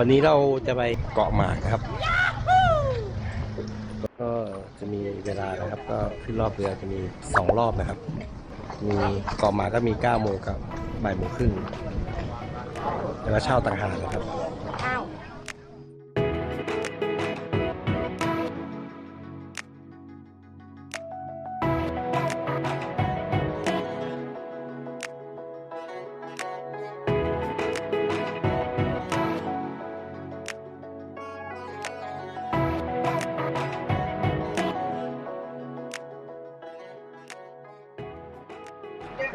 วันนี้เราจะไปเกาะหมากนะครับ ก็จะมีเวลานะครับ ก็ขึ้นรอบเรือจะมีสองรอบนะครับ มีเกาะหมากก็มี9โมงกับบ่ายโมงครึ่งแล้วเช่าต่างหากนะครับ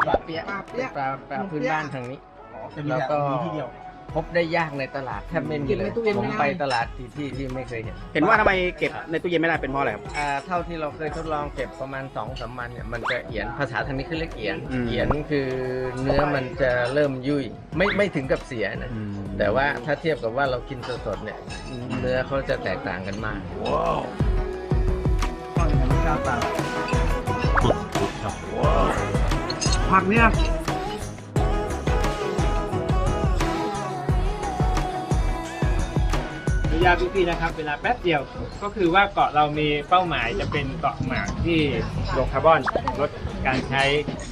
ปลาเปียะปลาเปี๊ยะ ปลาปลาพื้นบ้านทางนี้ จะมีแล้วแต่ก็มีที่เดียว พบได้ยากในตลาดแทบไม่มีเก็บเลในยตู้เย็นผมไม่ได้ ไปตลาดที่ที่ที่ไม่เคยเห็น เห็นว่าทำไมเก็บในตู้เย็นไม่ได้เป็นเพราะอะไรครับ อ่าเท่าที่เราเคยทดลองเก็บประมาณ2อสามวันเนี่ยมันจะเอียนภาษาทางนี้คือเรียกเอียนอืม เอียนคือเนื้อมันจะเริ่มยุ่ยไม่ไม่ถึงกับเสียนะแต่ว่าถ้าเทียบกับว่าเรากินสดๆเนี่ยเนื้อเขาจะแตกต่างกันมาก ผักเนี่ยยาพี่ๆนะครับเวลาแป๊บเดียวก็คือว่าเกาะเรามีเป้าหมายจะเป็นเกาะหมากที่ลดคาร์บอนลดการใช้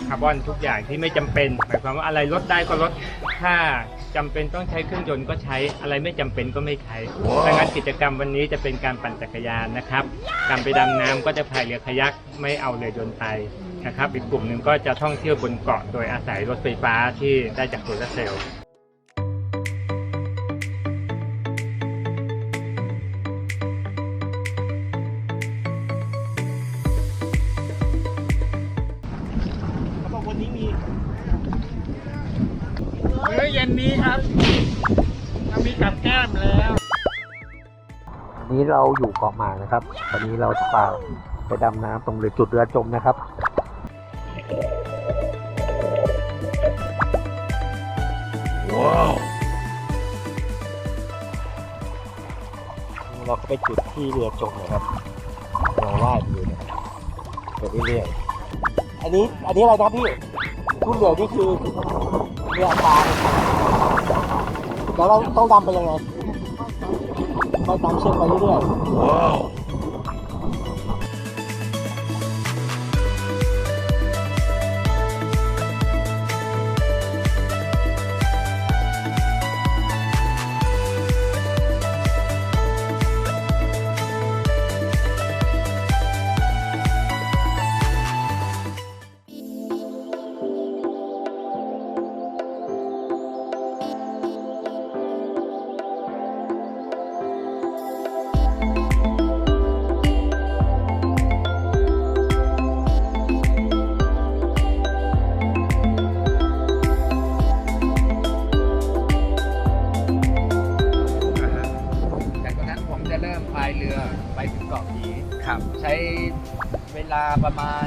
คาร์บอนทุกอย่างที่ไม่จำเป็นหมายความว่าอะไรลดได้ก็ลดถ้า จำเป็นต้องใช้เครื่องยนต์ก็ใช้อะไรไม่จำเป็นก็ไม่ใช้ดังนั้นกิจกรรมวันนี้จะเป็นการปั่นจักรยานนะครับการไปดำน้ำก็จะพายเรือคายักไม่เอาเรือยนต์ไปนะครับ อีกกลุ่มหนึ่งก็จะท่องเที่ยวบนเกาะโดยอาศัยรถไฟฟ้าที่ได้จากโซลาร์เซลล์ นนี้ครับเรามีกับแก้มแล้ววันนี้เราอยู่เกาะหมากนะครับ วันนี้เราจะพาไปดำน้ำตรงเรือจุดเรือจมนะครับเราก็ไปจุดที่เรือจมนะครับเราว่ายไปอยู่นะครับไปเรื่อยๆอันนี้อันนี้อะไรนะพี่ทุ่นเรือนี่คือ เรือปลาแล้วเราต้องดำไปยังไงไปตามเชือกไปเรื่อยๆ พายเรือไปถึงเกาะผีครับ ใช้เวลาประมาณ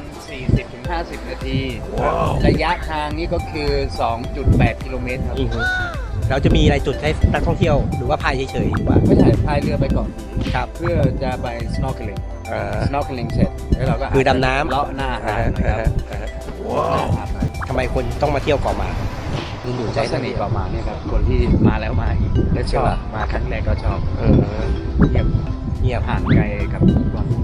40-50 นาทีระยะทางนี้ก็คือ 2.8 กิโลเมตรครับอือฮึเราจะมีอะไรจุดให้นักท่องเที่ยวหรือว่าพายเฉยๆดีกว่าไม่ใช่พายเรือไปเกาะผีครับเพื่อจะไป snorkeling เอ่อ snorkeling เสร็จแล้วเราก็คือดำน้ำ เลาะหน้าหาดนะครับอ่าฮะหน้าหาดหน่อยทำไมคนต้องมาเที่ยวเกาะหมาก ดึงดูดใจทัศนีประมาณนี้ครับ คนที่มาแล้วมาอีกและชอบมาครั้งแรกก็ชอบ เออเงียบเงียบห่างไกลกับความวุ่นวายครับ